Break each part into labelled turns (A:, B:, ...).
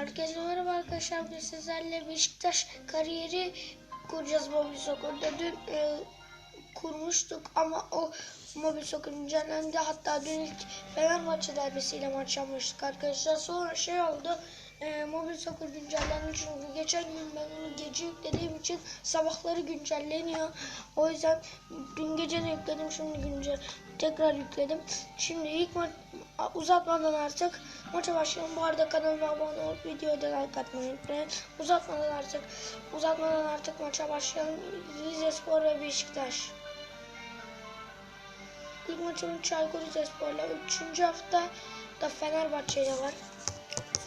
A: Herkese merhaba arkadaşlar. Bugün sizlerle Beşiktaş kariyeri kuracağız mobil sokakta. Dün e, kurmuştuk ama o mobil sokak güncellendi. Hatta dün ilk Fenerbahçe derbisiyle maç yapmıştık arkadaşlar. Sonra şey oldu. E, mobil sokak güncellendi çünkü geçen gün ben onu gece yüklediğim için sabahları güncelleniyor. O yüzden dün gece de yükledim şimdi güncel tekrar yükledim. Şimdi ilk maç uzatmadan artık maça başlayalım. Bu arada kanalıma abone olup videoya da like atmayı unutmayın. Uzatmadan artık uzatmadan artık maça başlayalım. Rize Spor ve Beşiktaş. İlk maçımız Çaykur Rizespor'la. Üçüncü hafta da Fenerbahçe ile var.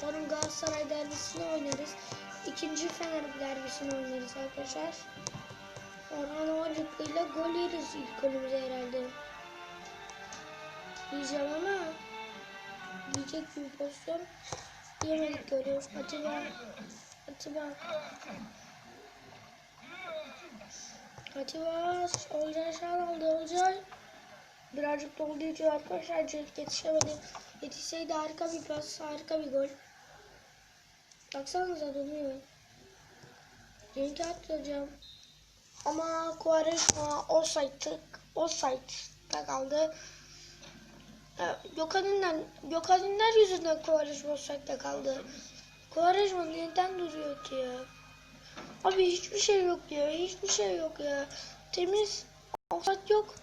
A: Sonra Galatasaray derbisini oynarız. İkinci Fener derbisini oynarız arkadaşlar. Orhan Ovacıklı'yla gol yeriz ilk golümüze herhalde. Yiyeceğim ama yiyecek bir pozisyon yemedik görüyoruz. Atiba Atiba Atiba Olcay şan aldı Olcay birazcık dolduğu için arkadaşlar Cenk yetişemedi. Yetişseydi harika bir pas, harika bir gol. Baksanıza dönüyor. Cenk'e atlayacağım. Ama Quaresma offside, offside'da kaldı. Ee, Gökhan'ından, Gökhan'ınlar yüzünden Quaresma offside'da kaldı. Quaresma neden duruyor ki ya? Abi hiçbir şey yok ya, hiçbir şey yok ya. Temiz, offside yok.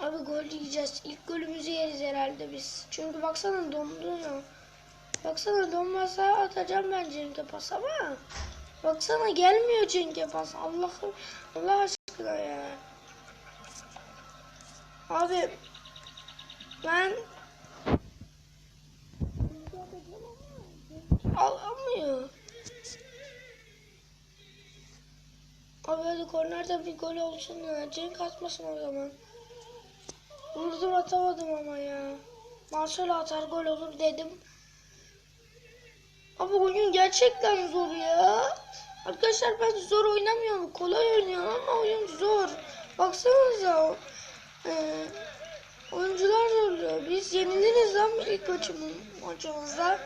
A: Abi gol yiyeceğiz. İlk golümüzü yeriz herhalde biz. Çünkü baksana dondu ya. Baksana donmasa atacağım ben Cenk'e pas ama. Baksana gelmiyor Cenk'e pas. Allah'ım Allah aşkına ya. Abi ben alamıyor. Abi hadi kornerde bir gol olsun ya. Cenk atmasın o zaman. Vurdum atamadım ama ya. Marcelo atar gol olur dedim. Abi oyun gerçekten zor ya. Arkadaşlar ben zor oynamıyorum. Kolay oynuyorum ama oyun zor. Baksanıza. Ee, oyuncular zorluyor. Biz yeniliriz lan ilk maçımız, maçımızda.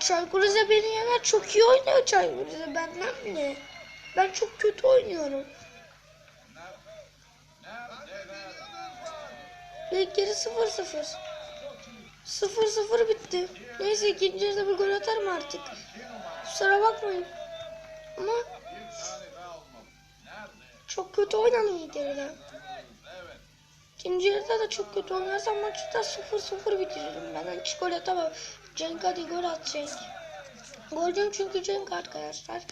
A: Çaykur Rize beni yener. Çok iyi oynuyor Çaykur Rize. Benden ne? Ben çok kötü oynuyorum. İlk yarı 0-0. 0-0 bitti. Neyse ikinci yarıda bir gol atarım artık. Kusura bakmayın. Ama çok kötü oynadım ilk yarıda. İkinci yarıda da çok kötü oynarsam maçı da 0-0 bitiririm. Ben hiç gol atamam. Cenk hadi gol at Cenk. Golcüm çünkü Cenk arkadaşlar.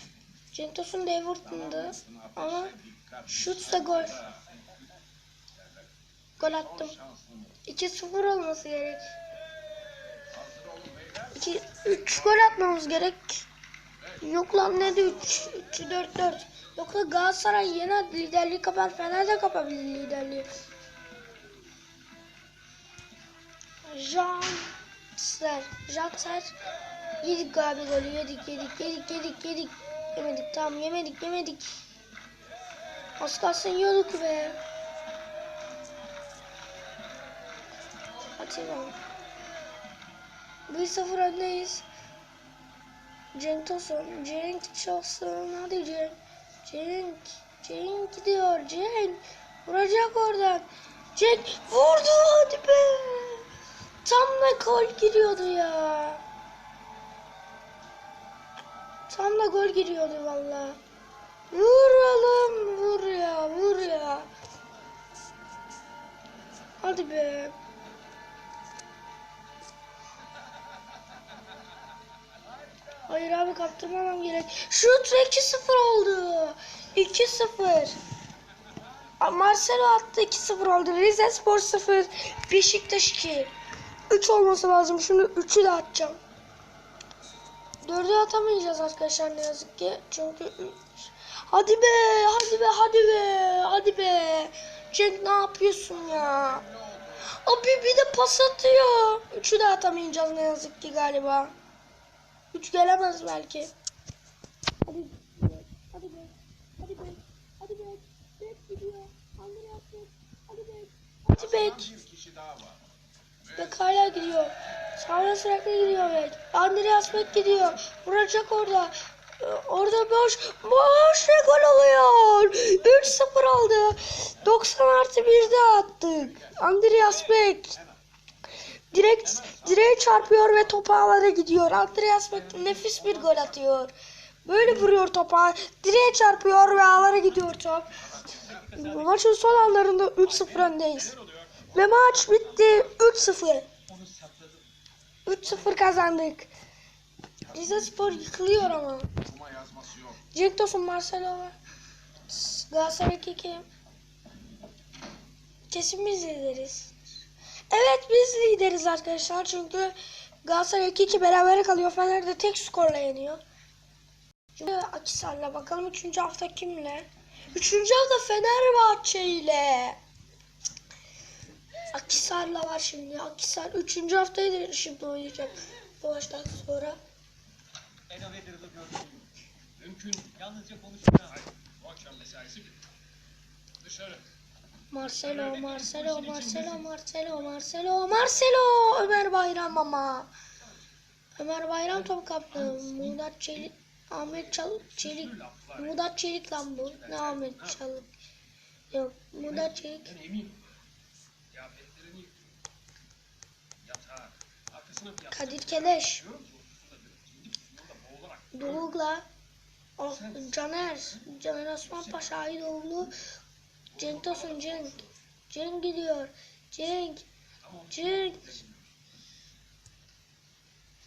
A: Cenk Tosun da Everton'da. Ama şut da gol. Gol attım. 2-0 olması gerek. 2 3 gol atmamız gerek. Yok lan ne de 3 3 4 4. Yoksa Galatasaray yener liderliği kapar. Fener de kapabilir liderliği. Jean Ser. Jean Ser. Yedik abi golü yedik yedik yedik yedik yedik. Yemedik tamam yemedik yemedik. Az kalsın yiyorduk be. Atacağım. 1-0 öndeyiz. Cenk Tosun. Cenk Tosun. Hadi Cenk. Cenk. Cenk gidiyor. Cenk. Vuracak oradan. Cenk vurdu. Hadi be. Tam da gol giriyordu ya. Tam da gol giriyordu valla. Vuralım. Vur ya. Vur ya. Hadi be. Hayır abi kaptırmamam gerek. Şut ve 2-0 oldu. 2-0. A- Marcelo attı 2-0 oldu. Rize Spor 0. Beşiktaş 2. 3 olması lazım. Şimdi 3'ü de atacağım. 4'ü atamayacağız arkadaşlar ne yazık ki. Çünkü üç- Hadi be, hadi be, hadi be, hadi be. Cenk ne yapıyorsun ya? Abi bir de pas atıyor. Üçü de atamayacağız ne yazık ki galiba. Üç gelemez belki. Hadi. Hadi be. Hadi be. Hadi be. Direkt gidiyor.
B: bir kişi daha var.
A: Bek hala gidiyor. Sağına sürekli gidiyor Bek. Andreas Bek gidiyor. Vuracak orada. Orada boş. Boş ve gol oluyor. 3-0 aldı. 90 artı 1'de attık. Andreas Bek. Direkt direğe çarpıyor ve topu ağlara gidiyor. Andreas Bek nefis bir gol atıyor. Böyle vuruyor topa. Direğe çarpıyor ve ağlara gidiyor top. Maçın son anlarında 3-0 öndeyiz. Ve maç bitti 3-0. 3-0 kazandık. Rize Spor yıkılıyor ama. Cenk Tosun, Marcelo var. Galatasaray kim? Kesin biz lideriz. Evet biz lideriz arkadaşlar çünkü Galatasaray 2-2 berabere kalıyor. Fener de tek skorla yeniyor. Şimdi Akisar'la bakalım 3. hafta kimle? 3. hafta Fenerbahçe ile. Akisar'la var şimdi. Akisar 3. haftayı da şimdi oynayacak. Bu maçtan sonra.
C: Mümkün. Yalnızca konuşacağım.
B: Bu akşam mesaisi bitti. Dışarı.
A: Marcelo, Marcelo, Marcelo, Marcelo, Marcelo, Marcelo, Ömer Bayram ama. Ömer Bayram top kaptı. Mudat Çelik, Ahmet Çalık, Çelik. Mudat Çelik lan bu. Ne Ahmet Çalık? Yok, Mudat Çelik. Kadir Keleş. Doğuk'la oh, Caner, Caner Osman Paşa Aydoğlu, Cenk Tosun, Cenk. Cenk gidiyor. Cenk, Cenk.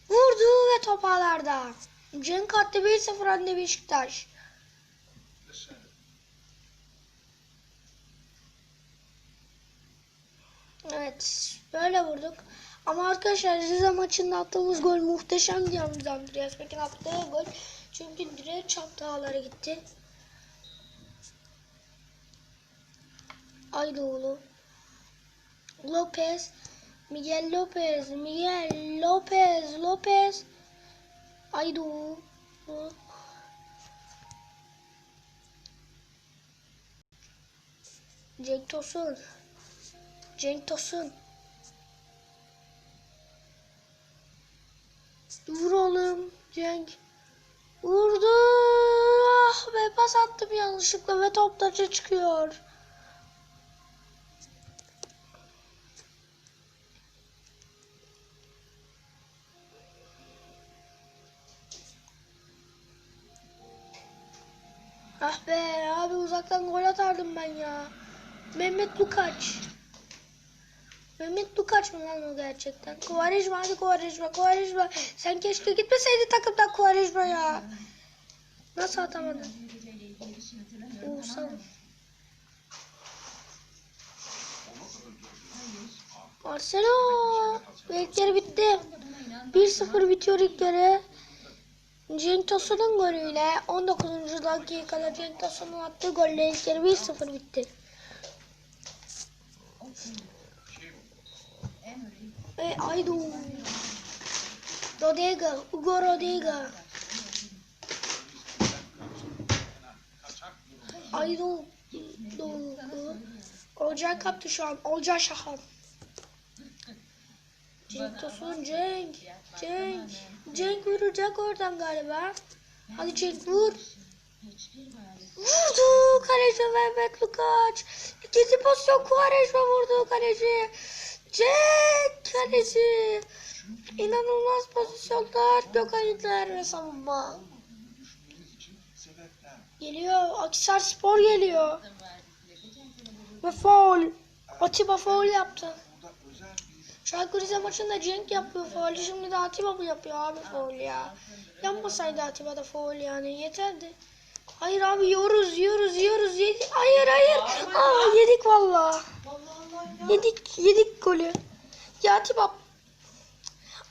A: Vurdu ve top ağlarda. Cenk attı 1-0 önde Beşiktaş. Evet, böyle vurduk. Ama arkadaşlar Rize maçında attığımız gol muhteşemdi yalnız Andreas Pekin attığı gol. Çünkü direğe çarptı ağlara gitti. Aydoğulu. Lopez. Miguel Lopez. Miguel Lopez. Lopez. Aydoğulu. Cenk Tosun. Cenk Tosun. Vur oğlum Cenk. Vurdu. Ah be pas attım yanlışlıkla ve top çıkıyor. Gol atardım ben ya. Mehmet Lukaç. Mehmet Lukaç mı lan o gerçekten? Kuvarejma hadi Kuvarejma Kuvarejma. Sen keşke gitmeseydin takımdan Kuvarejma ya. Nasıl atamadın? Oğuzhan. Marcelo. İlk yarı bitti. 1-0 bitiyor ilk yarı. Cenk Tosun'un golüyle 19. dakikada Cenk Tosun'un attığı golle ilk yarı 1-0 bitti. E, Aydo. Rodega. Hugo Rodega. Aydo. Olcay kaptı şu an. Olcay Şahan. Cenk Tosun Cenk. Cenk. Cenk vuracak oradan galiba. Hadi Cenk vur. Vurdu kaleci Mehmet Lukaç. İkinci pozisyon Kuvareşme vurdu kaleci. Cenk kaleci. İnanılmaz pozisyonlar. Gökhan Yükler ve savunma. Geliyor. Akisar Spor geliyor. Ve foul. Atiba foul yaptı. Çaykur Rize maçında Cenk yapıyor faul. Şimdi de Atiba mı yapıyor abi faul ya. Yapmasaydı Atiba da faul yani yeterdi. Hayır abi yiyoruz yiyoruz yiyoruz yedik. Hayır hayır. Aa yedik valla. Yedik yedik golü. Ya Atiba.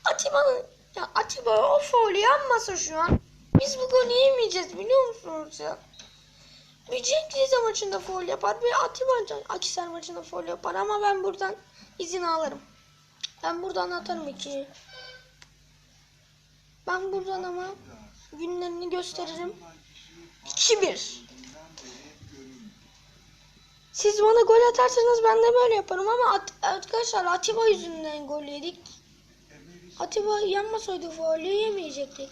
A: Atiba'nın ya Atiba o faulü yanmasa şu an. Biz bu golü yemeyeceğiz biliyor musunuz ya? Bir Cenk Rize maçında faul yapar. Bir Atiba Akisar maçında faul yapar ama ben buradan izin alırım. Ben buradan atarım iki. Ben buradan ama günlerini gösteririm. 2-1. Siz bana gol atarsanız ben de böyle yaparım ama At- arkadaşlar Atiba yüzünden gol yedik. Atiba yanmasaydı faulü yemeyecektik.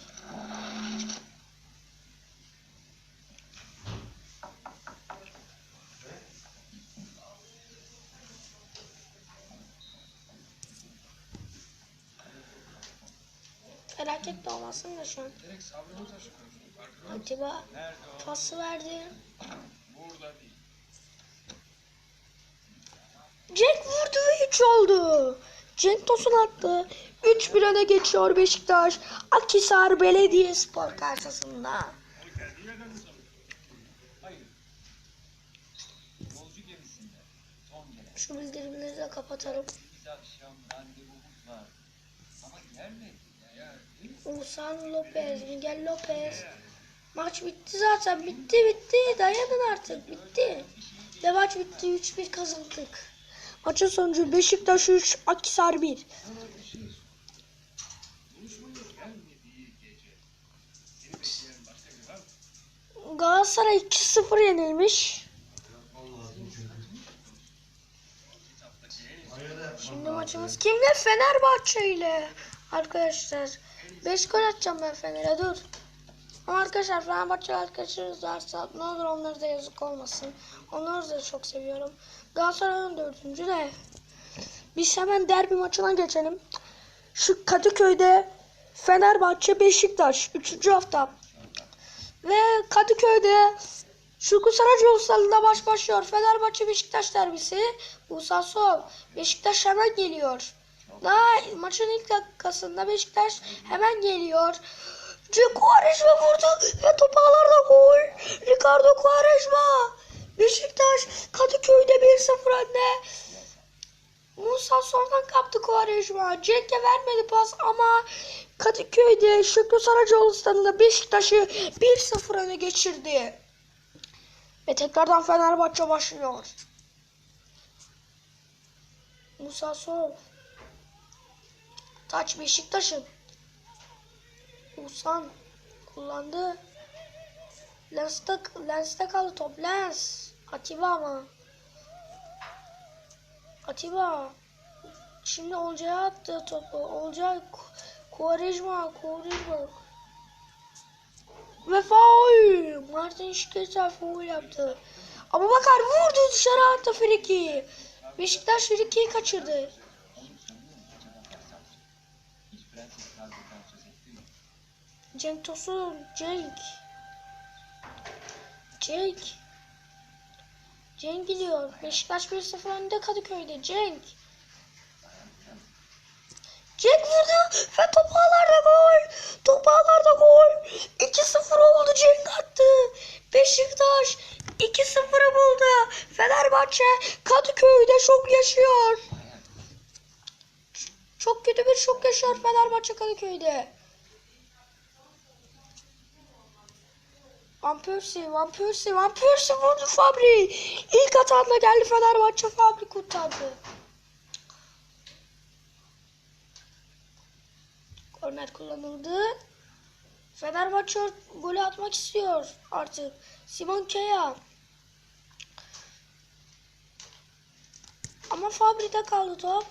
A: Olmasın da şu an.
C: O?
A: pası verdi. Cenk vurdu ve 3 oldu. Cenk Tosun attı. 3-1 öne geçiyor Beşiktaş. Akhisar Belediyespor karşısında. Şu bildirimleri de kapatalım.
C: Biz akşam randevumuz var. Ama gelmedi.
A: Oğuzhan Lopez, Miguel Lopez. Maç bitti zaten. Bitti bitti. Dayanın artık. Bitti. Ve maç bitti. 3-1 kazandık. Maçın sonucu Beşiktaş 3, Akhisar 1.
B: buluşmanın gelmediği gece. Seni bekleyen başka biri var mı?
A: Galatasaray 2-0 yenilmiş. Şimdi maçımız kimle? Fenerbahçe ile. Arkadaşlar 5 gol atacağım ben Fener'e dur. Ama arkadaşlar Fenerbahçe arkadaşlarınız varsa ne olur onlara da yazık olmasın. Onları da çok seviyorum. Galatasaray'ın dördüncü de. Biz hemen derbi maçına geçelim. Şu Kadıköy'de Fenerbahçe Beşiktaş 3. hafta. Ve Kadıköy'de Şükrü Saracoğlu stadında baş başlıyor. Fenerbahçe Beşiktaş derbisi. Musa Sov. Beşiktaş hemen geliyor. Daha maçın ilk dakikasında Beşiktaş hemen geliyor. Quaresma vurdu ve top ağlarda gol. Ricardo Quaresma. Beşiktaş Kadıköy'de 1-0 önde. Musa sonradan kaptı Quaresma. Cenk'e vermedi pas ama Kadıköy'de Şükrü Saracoğlu stadında Beşiktaş'ı 1-0 öne geçirdi. Ve tekrardan Fenerbahçe başlıyor. Musa Sol. Taç Beşiktaş'ın. Usan kullandı. Lens'te, Lens'te kaldı top. Lens. Atiba ama. Atiba. Şimdi Olcay'a attı topu. Olcay Quaresma. Quaresma. Ve faul. Martin Şikirtel faul yaptı. Ama bakar vurdu dışarı attı friki. Beşiktaş frikiyi kaçırdı.
C: Onu sanıyorum acaba Kasap. Hiç prenses tarzından söz etti mi?
A: Cenk Tosun. Cenk. Cenk. Cenk gidiyor. Beşiktaş 1-0 önde Kadıköy'de. Cenk. Cenk vurdu ve top ağlarda gol. Top ağlarda gol. 2-0 oldu Cenk attı. Beşiktaş 2-0'ı buldu. Fenerbahçe Kadıköy'de şok yaşıyor. Çok kötü bir şok yaşıyor Fenerbahçe Kadıköy'de. Van Persie, Van Persie, Van Persie vurdu Fabri. İlk hatanla geldi Fenerbahçe Fabri kurtardı. Korner kullanıldı. Fenerbahçe golü atmak istiyor artık. Simon Kea. Ama Fabri'de kaldı top.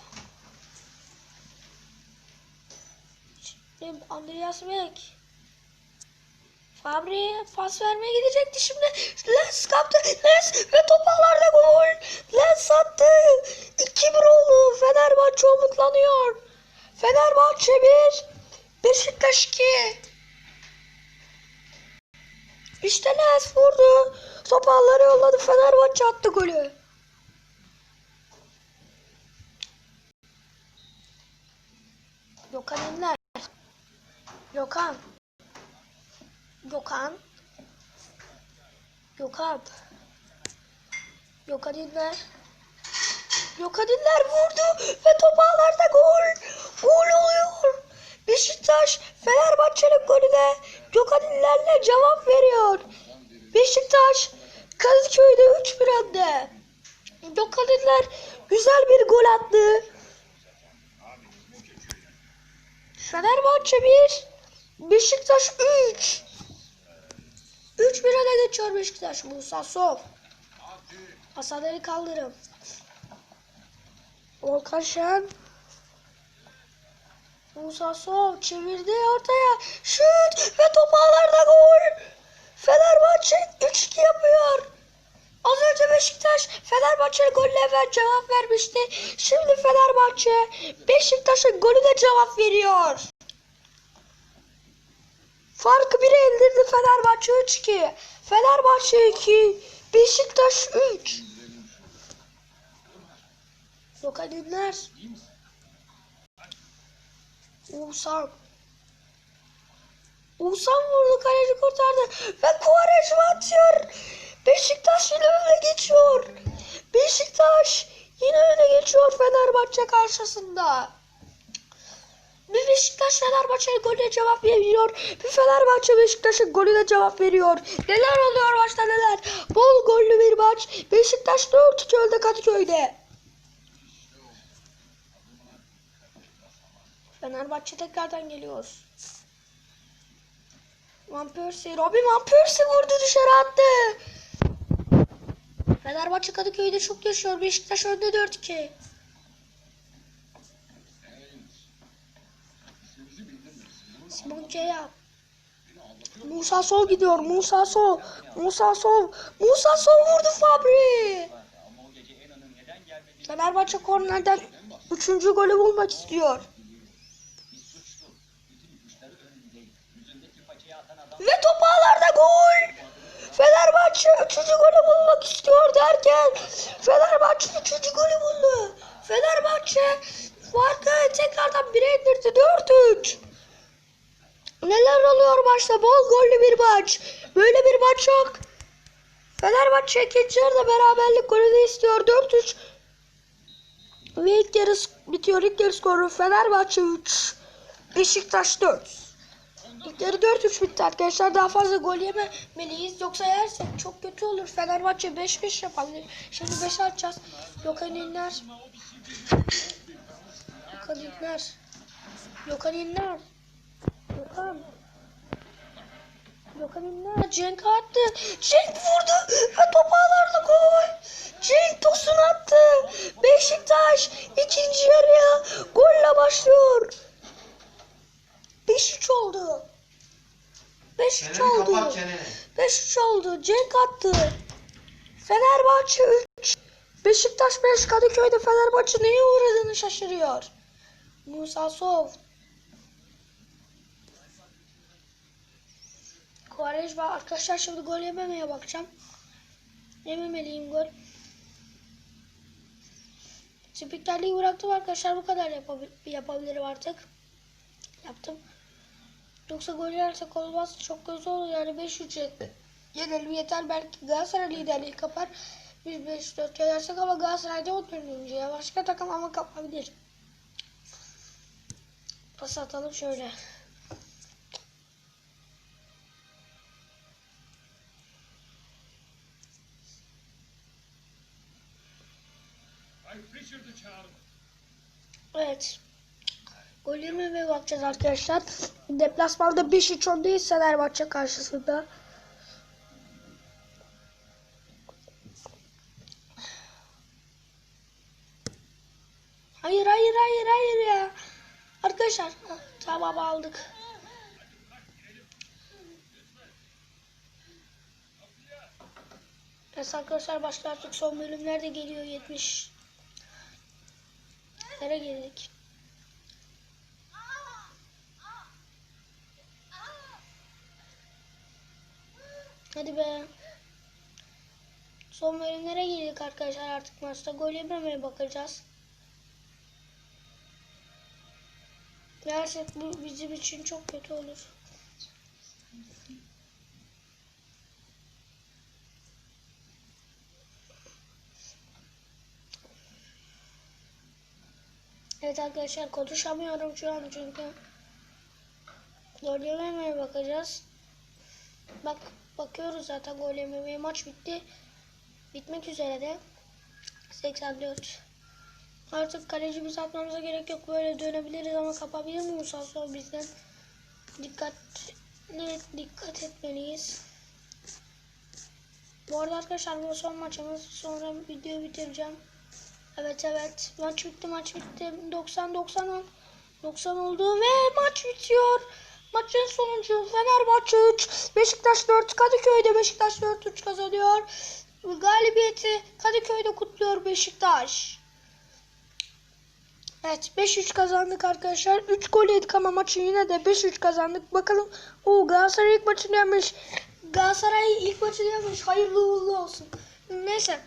A: Andreas Beck. Fabri pas vermeye gidecekti şimdi. Lens kaptı. Lens ve top ağlarda gol. Lens attı. 2-1 oldu. Fenerbahçe umutlanıyor. Fenerbahçe 1. Beşiktaş 2. İşte Lens vurdu. Top ağlara yolladı. Fenerbahçe attı golü. Gökhan Ünler. Gökhan. Gökhan. Gökhan. Gökhan Ünler. Gökhan Ünler vurdu ve top ağlarda gol. Gol oluyor. Beşiktaş Fenerbahçe'nin golüne Gökhan Ünler'le cevap veriyor. Beşiktaş Kadıköy'de 3-1 önde. Gökhan Ünler güzel bir gol attı. Fenerbahçe 1, Beşiktaş 3. 3 bir öne geçiyor Beşiktaş. Musa Sov. Hasanları kaldırın. Volkan Şen. Musa Sov çevirdi ortaya. Şut ve top gol. Fenerbahçe 3-2 yapıyor. Az önce Beşiktaş Fenerbahçe'nin golüne evvel cevap vermişti. Şimdi Fenerbahçe Beşiktaş'ın golüne cevap veriyor. Farkı 1'e indirdi Fenerbahçe 3-2. Fenerbahçe 2, Beşiktaş 3. Lokal dinler. Oğuzhan. Oğuzhan vurdu kaleci kurtardı. Ve Kuvareşma atıyor. Beşiktaş yine öne geçiyor. Beşiktaş yine öne geçiyor Fenerbahçe karşısında. Bir Beşiktaş Fenerbahçe'nin golüne cevap veriyor. Bir Fenerbahçe Beşiktaş'ın golüne cevap veriyor. Neler oluyor maçta neler. Bol gollü bir maç. Beşiktaş 4-2 önde Kadıköy'de. Fenerbahçe tekrardan geliyor. Van Persie, Robin Van Persie vurdu dışarı attı. Fenerbahçe Kadıköy'de çok yaşıyor. Beşiktaş önde 4-2.
C: Evet. İsmimizi anlatıyor.
A: Musa Sol gidiyor. Musa Sol. Musa Sol. Musa Sol vurdu Fabri. Fenerbahçe kornerden 3. golü bulmak istiyor. Ve top ağlarda gol. Fenerbahçe 3. golü bulmak istiyor derken Fenerbahçe 3. golü buldu. Fenerbahçe farkı tekrardan 1'e indirdi. 4-3. Neler oluyor maçta? Bol gollü bir maç. Böyle bir maç yok. Fenerbahçe ikinci yarıda beraberlik golünü istiyor. 4-3. Ve ilk yarı bitiyor. İlk yarı skoru Fenerbahçe 3. Beşiktaş 4. İlk yarı 4-3 bitti arkadaşlar. Daha fazla gol yememeliyiz. Yoksa yersek çok kötü olur. Fenerbahçe 5-5 yapabilir. Şimdi 5 atacağız. Gökhan İnler. Gökhan İnler. Gökhan İnler. Gökhan. Gökhan İnler. Cenk attı. Cenk vurdu. Ve top ağlarla gol. Cenk Tosun attı. Beşiktaş ikinci yarıya golle başlıyor. 5-3 oldu. 5-3
D: Çeneni
A: oldu.
D: kapat çeneni.
A: 5-3 oldu. Cenk attı. Fenerbahçe 3. Beşiktaş 5. Kadıköy'de Fenerbahçe neye uğradığını şaşırıyor. Musa Sov. Quaresma arkadaşlar şimdi gol yememeye bakacağım. Yememeliyim gol. Spikerliği bıraktım arkadaşlar bu kadar yapabil- yapabilirim artık. Yaptım. Yoksa gol yersek olmaz. Çok kötü olur yani 5-3 yenelim yeter. Belki Galatasaray liderliği kapar. Biz 5-4 yenersek ama Galatasaray'da 14. ya. Başka takım ama kapabilir. Pas atalım şöyle. Evet. Gol yememeye bakacağız arkadaşlar. Deplasmanda 5-3 öndeyiz Fenerbahçe karşısında. Hayır hayır hayır hayır ya. Arkadaşlar tamam aldık. Evet arkadaşlar başka artık son bölümler de geliyor 70. Nereye geldik? Hadi be. Son bölümlere geldik arkadaşlar artık maçta gol yememeye bakacağız. Yersek bu bizim için çok kötü olur. Evet arkadaşlar konuşamıyorum şu an çünkü gol yememeye bakacağız. Bak bakıyoruz zaten gol yememeye maç bitti. Bitmek üzere de 84. Artık kalecimizi atmamıza gerek yok. Böyle dönebiliriz ama kapabilir mi Musa Sol bizden? Dikkatli dikkat etmeliyiz. Bu arada arkadaşlar bu son maçımız. Sonra videoyu bitireceğim. Evet evet. Maç bitti maç bitti. 90 90 10. 90 oldu ve maç bitiyor. Maçın sonucu Fenerbahçe 3, Beşiktaş 4, Kadıköy'de Beşiktaş 4-3 kazanıyor. Galibiyeti Kadıköy'de kutluyor Beşiktaş. Evet 5-3 kazandık arkadaşlar. 3 gol yedik ama maçı yine de 5-3 kazandık. Bakalım. O Galatasaray ilk maçını yenmiş. Galatasaray ilk maçını yenmiş. Hayırlı uğurlu olsun. Neyse.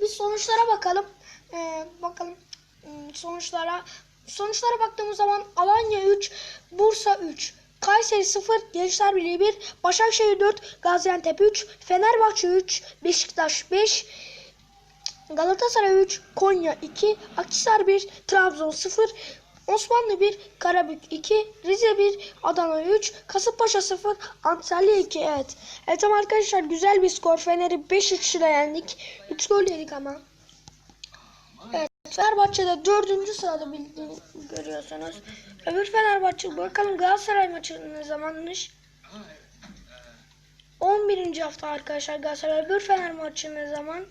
A: Biz sonuçlara bakalım. Ee, bakalım hmm, sonuçlara. Sonuçlara baktığımız zaman Alanya 3, Bursa 3, Kayseri 0, Gençler Birliği 1, Başakşehir 4, Gaziantep 3, Fenerbahçe 3, Beşiktaş 5, Galatasaray 3, Konya 2, Akhisar 1, Trabzon 0, Osmanlı 1, Karabük 2, Rize 1, Adana 3, Kasımpaşa 0, Antalya 2. Evet. Evet ama arkadaşlar güzel bir skor. Fener'i 5-3 ile yendik. 3 gol yedik ama. Evet. Fenerbahçe'de 4. sırada bildiğini görüyorsunuz. Öbür Fenerbahçe bakalım Galatasaray maçı ne zamanmış?
B: Ha evet.
A: 11. hafta arkadaşlar Galatasaray. Öbür Fener maçı ne zaman?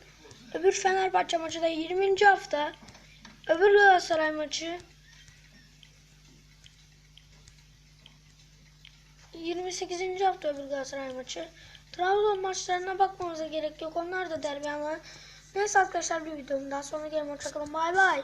A: Öbür Fenerbahçe maçı da 20. hafta. Öbür Galatasaray maçı 28. hafta öbür Galatasaray maçı. Trabzon maçlarına bakmamıza gerek yok. Onlar da derbi ama. Neyse arkadaşlar bir videonun daha sonra gelin. Hoşçakalın. Bay bay.